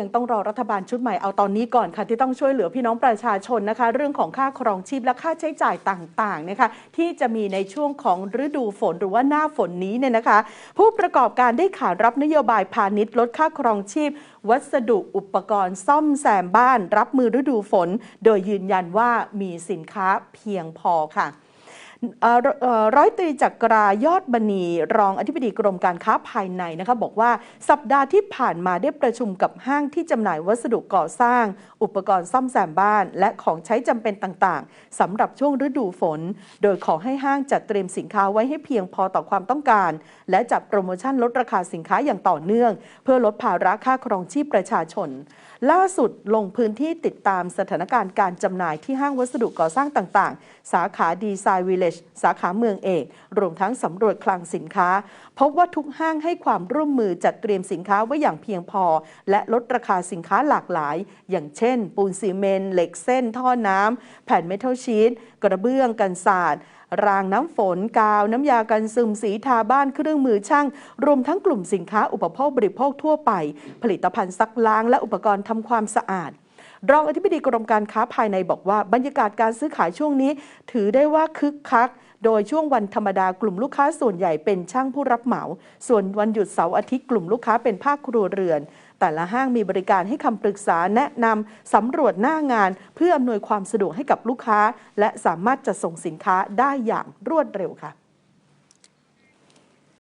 ยังต้องรอรัฐบาลชุดใหม่เอาตอนนี้ก่อนค่ะ ที่ต้องช่วยเหลือพี่น้องประชาชนนะคะ เรื่องของค่าครองชีพและค่าใช้จ่ายต่างๆนะคะที่จะมีในช่วงของฤดูฝนหรือว่าหน้าฝนนี้เนี่ยนะคะ ผู้ประกอบการได้ขานรับนโยบายพาณิชย์ลดค่าครองชีพ วัสดุอุปกรณ์ ซ่อมแซมบ้าน รับมือฤดูฝน โดยยืนยันว่ามีสินค้าเพียงพอค่ะเอ่อเอ่อ ร้อยตรีจักรายอดบณีรองอธิบดีกรมการค้าภายในนะคะบอกว่าสัปดาห์ที่ผ่านมาได้ประชุมกับห้างที่จำหน่ายวัสดุก่อสร้าง อุปกรณ์ซ่อมแซมบ้าน และของใช้จำเป็นต่างๆสำหรับช่วงฤดูฝน โดยขอให้ห้างจัดเตรียมสินค้าไว้ให้เพียงพอต่อความต้องการ และจัดโปรโมชั่นลดราคาสินค้าอย่างต่อเนื่อง เพื่อลดภาระค่าครองชีพประชาชน ล่าสุดลงพื้นที่ติดตามสถานการณ์การจำหน่ายที่ห้างวัสดุก่อสร้างต่างๆ สาขาดีไซน์วิเลจสาขาเมืองเอก รวมทั้งสำรวจคลังสินค้า พบว่าทุกห้างให้ความร่วมมือจัดเตรียมสินค้าไว้อย่างเพียงพอ และลดราคาสินค้าหลากหลาย อย่างเช่น ปูนซีเมนต์เหล็กเส้น ท่อน้ำแผ่นเมทัลชีตกระเบื้องกันศาสตร์รางน้ำฝน กาว น้ำยากันซึมสีทาบ้านเครื่องมือช่าง รวมทั้งกลุ่มสินค้าอุปโภคบริโภคทั่วไป ผลิตภัณฑ์ซักล้างและอุปกรณ์ทำความสะอาด รองอธิบดีกรมการค้าภายในบอกว่าบรรยากาศการซื้อขายช่วงนี้ ถือได้ว่าคึกคัก โดยช่วงวันธรรมดากลุ่มลูกค้าส่วนใหญ่เป็นช่างผู้รับเหมา ส่วนวันหยุดเสาร์อาทิตย์กลุ่มลูกค้าเป็นภาคครัวเรือน แต่ละห้างมีบริการให้คำปรึกษาแนะนำสำรวจหน้างาน เพื่ออำนวยความสะดวกให้กับลูกค้า และสามารถจะส่งสินค้าได้อย่างรวดเร็วค่ะ